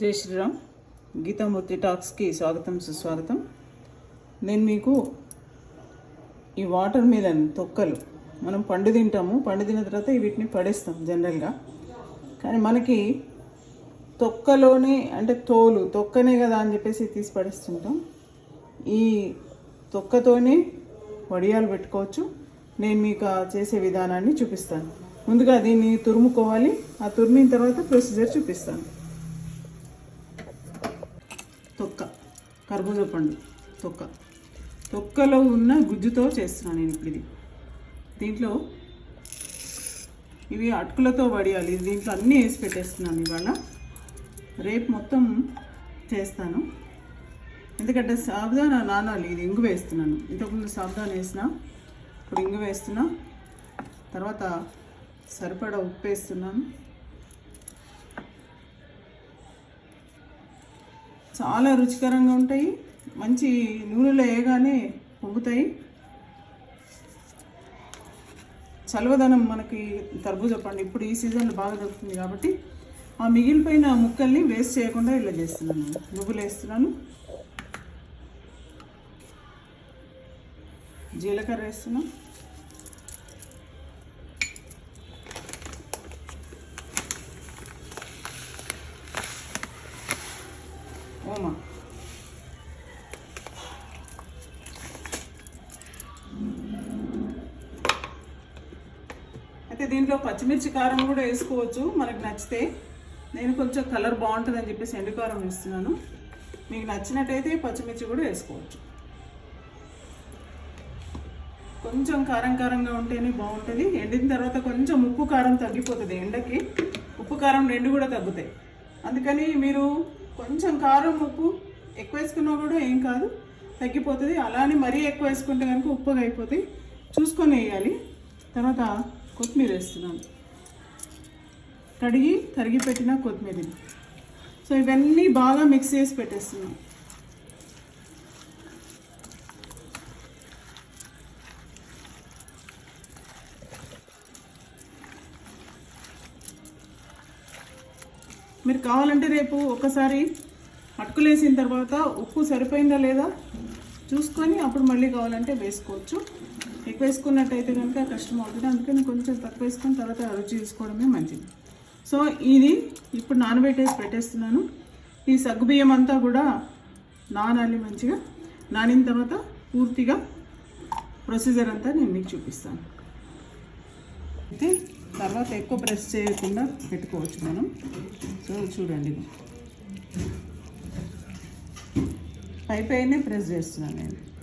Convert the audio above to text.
జై శ్రీరామ్. గీతామూర్తి టాక్స్కి స్వాగతం సుస్వాగతం. నేను మీకు ఈ వాటర్ మిలన్ తొక్కలు మనం పండు తింటాము పండు తిన్న తర్వాత వీటిని పడేస్తాం జనరల్గా. కానీ మనకి తొక్కలోనే అంటే తోలు తొక్కనే కదా అని చెప్పేసి తీసి పడేస్తుంటాం. ఈ తొక్కతోనే వడియాలు పెట్టుకోవచ్చు. నేను మీకు ఆ చేసే విధానాన్ని చూపిస్తాను. ముందుగా దీన్ని తురుముకోవాలి. ఆ తురిమిన తర్వాత ప్రొసీజర్ చూపిస్తాను. తొక్క కర్బూజ పండు తొక్క. తొక్కలో ఉన్న గుజ్జుతో చేస్తున్నాను నేను ఇప్పుడు ఇది. దీంట్లో ఇవి అటుకులతో వడియాలి. దీంట్లో అన్నీ వేసి పెట్టేస్తున్నాను ఇవాళ. రేపు మొత్తం చేస్తాను. ఎందుకంటే సాబుదానా నానాలి. ఇది ఇంగు వేస్తున్నాను. ఇంతకుముందు సాబుదాన వేసిన ఇప్పుడు ఇంగు వేస్తున్నా. తర్వాత సరిపడా ఉప్పు వేస్తున్నాను. చాలా రుచికరంగా ఉంటాయి. మంచి నూనెలో వేయగానే పొంగుతాయి. చలవదనం మనకి తర్బూజ పండు ఇప్పుడు ఈ సీజన్లో బాగా దొరుకుతుంది కాబట్టి ఆ మిగిలిపోయిన ముక్కల్ని వేస్ట్ చేయకుండా ఇలా చేస్తున్నాను. నువ్వులు వేస్తున్నాను. జీలకర్ర వేస్తున్నాను. ఓమా. అయితే దీంట్లో పచ్చిమిర్చి కారం కూడా వేసుకోవచ్చు మనకు నచ్చితే. నేను కొంచెం కలర్ బాగుంటుంది అని చెప్పేసి ఎండుకారం వేస్తున్నాను. మీకు నచ్చినట్టయితే పచ్చిమిర్చి కూడా వేసుకోవచ్చు. కొంచెం కారం కారంగా ఉంటేనే బాగుంటుంది. ఎండిన తర్వాత కొంచెం ఉప్పు కారం తగ్గిపోతుంది ఎండకి. ఉప్పు కారం రెండు కూడా తగ్గుతాయి. అందుకని మీరు కొంచెం కారం ఉప్పు ఎక్కువ వేసుకున్నా కూడా ఏం కాదు. తగ్గిపోతుంది. అలానే మరీ ఎక్కువ వేసుకుంటే కనుక ఉప్పుగా అయిపోతాయి. చూసుకొని వేయాలి. తర్వాత కొత్తిమీర వేస్తున్నాను. కడిగి తరిగి పెట్టిన కొత్తిమీర సో ఇవన్నీ బాగా మిక్స్ చేసి పెట్టేస్తున్నాను. మీరు కావాలంటే రేపు ఒకసారి అటుకులేసిన తర్వాత ఉప్పు సరిపోయిందా లేదా చూసుకొని అప్పుడు మళ్ళీ కావాలంటే వేసుకోవచ్చు. ఎక్కువ వేసుకున్నట్టయితే కనుక కష్టం అవుతుంది. అందుకని కొంచెం తక్కువ వేసుకొని తర్వాత రుచి చూసుకోవడమే మంచిది. సో ఇది ఇప్పుడు నానబెట్టేసి పెట్టేస్తున్నాను. ఈ సగ్గుబియ్యం అంతా కూడా నానాలి మంచిగా. నానిన తర్వాత పూర్తిగా ప్రొసీజర్ అంతా నేను మీకు చూపిస్తాను. అయితే తర్వాత ఎక్కువ ప్రెస్ చేయకుండా పెట్టుకోవచ్చు మనం. సో చూడండి. పై పైనే ప్రెస్ చేస్తున్నాను నేను.